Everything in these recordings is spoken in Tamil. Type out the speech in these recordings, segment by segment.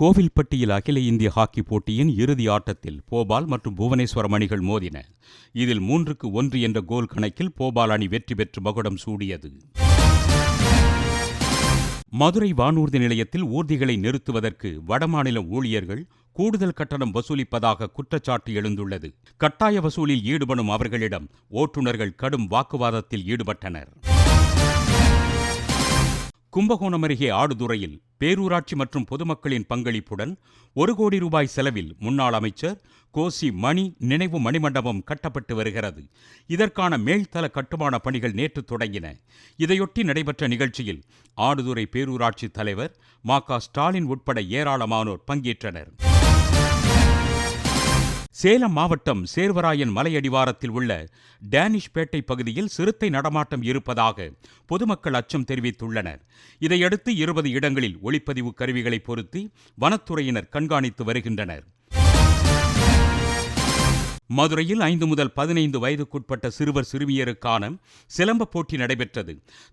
கோவில்பட்டியில் அகில இந்திய ஹாக்கி போட்டியின் இறுதி ஆட்டத்தில் போபால் மற்றும் புவனேஸ்வரம் அணிகள் மோதின. இதில் மூன்றுக்கு ஒன்று என்ற கோல் கணக்கில் போபால் அணி வெற்றி பெற்று மகுடம் சூடியது. மதுரை வானூர்தி நிலையத்தில் ஊர்திகளை நிறுத்துவதற்கு வடமாநில ஊழியர்கள் கூடுதல் கட்டணம் வசூலிப்பதாக குற்றச்சாட்டு எழுந்துள்ளது. கட்டாய வசூலில் ஈடுபடும் அவர்களிடம் ஓட்டுநர்கள் கடும் வாக்குவாதத்தில் ஈடுபட்டனர். கும்பகோணம் அருகே ஆடுதுறையில் பேரூராட்சி மற்றும் பொதுமக்களின் பங்களிப்புடன் ஒரு கோடி ரூபாய் செலவில் முன்னாள் அமைச்சர் கோசி மணி நினைவு மணிமண்டபம் கட்டப்பட்டு வருகிறது. இதற்கான மேல்தள கட்டுமான பணிகள் நேற்று தொடங்கின. இதையொட்டி நடைபெற்ற நிகழ்ச்சியில் ஆடுதுறை பேரூராட்சி தலைவர் மா க ஸ்டாலின் உட்பட ஏராளமானோர் பங்கேற்றனர். சேலம் மாவட்டம் சேர்வராயன் மலையடிவாரத்தில் உள்ள டேனிஷ்பேட்டை பகுதியில் சிறுத்தை நடமாட்டம் இருப்பதாக பொதுமக்கள் அச்சம் தெரிவித்துள்ளனர். இதையடுத்து இருபது இடங்களில் ஒளிப்பதிவு கருவிகளை பொருத்தி வனத்துறையினர் கண்காணித்து வருகின்றனர். மதுரையில் ஐந்து முதல் பதினைந்து வயதுக்குட்பட்ட சிறுவர் சிறுமியருக்கான சிலம்ப போட்டி நடைபெற்றது.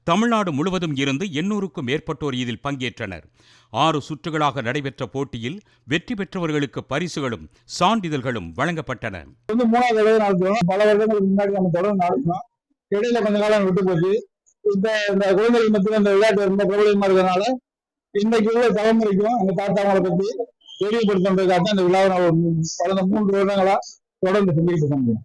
தமிழ்நாடு முழுவதும் இருந்து எண்ணூறுக்கும் மேற்பட்டோர் இதில் பங்கேற்றனர். ஆறு சுற்றுகளாக நடைபெற்ற போட்டியில் வெற்றி பெற்றவர்களுக்கு பரிசுகளும் சான்றிதழ்களும் வழங்கப்பட்டன. மூணாவது பல வருடங்களுக்கு முன்னாடி நம்ம தொடர்ந்து நடத்தினோம் இடையில கொஞ்ச காலம் விட்டு போச்சு. இந்த குழந்தைகள் மத்தியில் இந்த விளையாட்டு ரொம்ப பிரபலமா இருக்கிறதுனால இன்னைக்கு உள்ள தலைமுறைக்கும் அந்த தாத்தாங்களை பத்தி தெரியப்படுத்துறதுக்காக இந்த விழாவை நான் கடந்த மூன்று வருடங்களா தொடர்ந்து செஞ்சுக்கிட்டு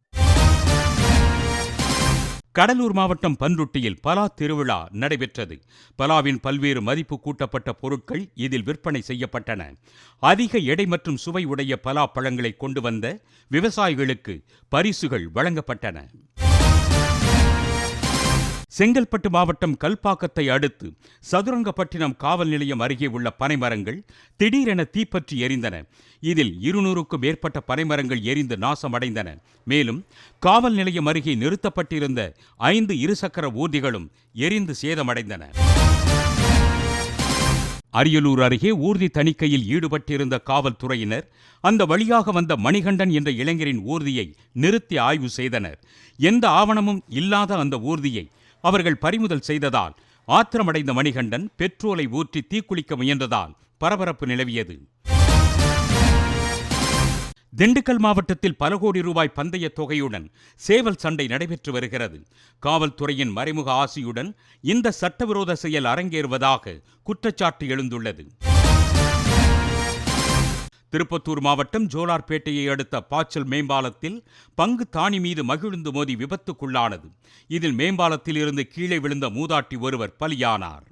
கடலூர் மாவட்டம் பன்ருட்டியில் பலா திருவிழா நடைபெற்றது. பலாவின் பல்வேறு மதிப்பு கூட்டப்பட்ட பொருட்கள் இதில் விற்பனை செய்யப்பட்டன. அதிக எடை மற்றும் சுவை உடைய பலா பழங்களை கொண்டு வந்த விவசாயிகளுக்கு பரிசுகள் வழங்கப்பட்டன. செங்கல்பட்டு மாவட்டம் கல்பாக்கத்தை அடுத்து சதுரங்கப்பட்டினம் காவல் நிலையம் அருகே உள்ள பனைமரங்கள் திடீரென தீப்பற்றி எரிந்தன. இதில் இருநூறுக்கும் மேற்பட்ட பனைமரங்கள் எரிந்து நாசமடைந்தன. மேலும் காவல் நிலையம் அருகே நிறுத்தப்பட்டிருந்த ஐந்து இருசக்கர ஊர்திகளும் எரிந்து சேதமடைந்தன. அரியலூர் அருகே ஊர்தி தணிக்கையில் ஈடுபட்டிருந்த காவல்துறையினர் அந்த வழியாக வந்த மணிகண்டன் என்ற இளைஞரின் ஊர்தியை நிறுத்தி ஆய்வு செய்தனர். எந்த ஆவணமும் இல்லாத அந்த ஊர்தியை அவர்கள் பறிமுதல் செய்ததால் ஆத்திரமடைந்த மணிகண்டன் பெட்ரோலை ஊற்றி தீக்குளிக்க முயன்றதால் பரபரப்பு நிலவியது. திண்டுக்கல் மாவட்டத்தில் பல கோடி ரூபாய் பந்தய தொகையுடன் சேவல் சண்டை நடைபெற்று வருகிறது. காவல்துறையின் மறைமுக ஆசியுடன் இந்த சட்டவிரோத செயல் அரங்கேறுவதாக குற்றச்சாட்டு எழுந்துள்ளது. திருப்பத்தூர் மாவட்டம் ஜோலார்பேட்டையை அடுத்த பாச்சல் மேம்பாலத்தில் பங்கு தானி மீது மகிழ்ந்து மோதி விபத்துக்குள்ளானது. இதில் மேம்பாலத்தில் இருந்து கீழே விழுந்த மூதாட்டி ஒருவர் பலியானார்.